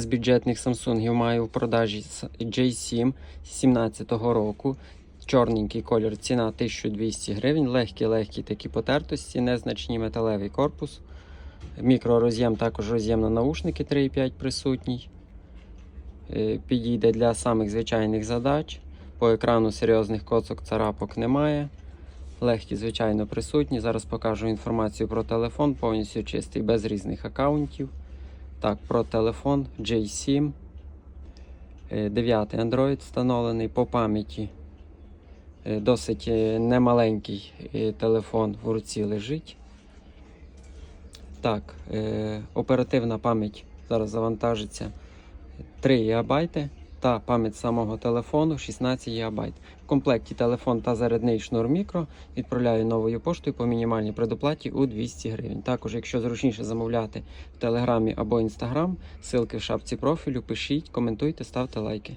З бюджетних Samsung маю в продажі с- J7 17-го року. Чорненький колір, ціна 1200 гривень. Легкі-легкі такі потертості, незначні металевий корпус. Мікророз'єм, також роз'єм на наушники 3,5 присутній. Е, Підійде для самих звичайних задач. По екрану серйозних коцок царапок немає. Легкі, звичайно, присутні. Зараз покажу інформацію про телефон, повністю чистий, без різних аккаунтів. Так, про телефон J7. 9 Android встановлений по пам'яті. Е, Досить е, немаленький е, телефон в руці лежить. Так, е, оперативна пам'ять зараз завантажиться 3 ГБ та пам'ять самого телефону 16 ГБ. В комплекті телефон та зарядний шнур мікро відправляю новою поштою по мінімальній предоплаті у 200 гривень. Також, якщо зручніше замовляти в Телеграмі або Інстаграм, ссылки в шапці профілю, пишіть, коментуйте, ставте лайки.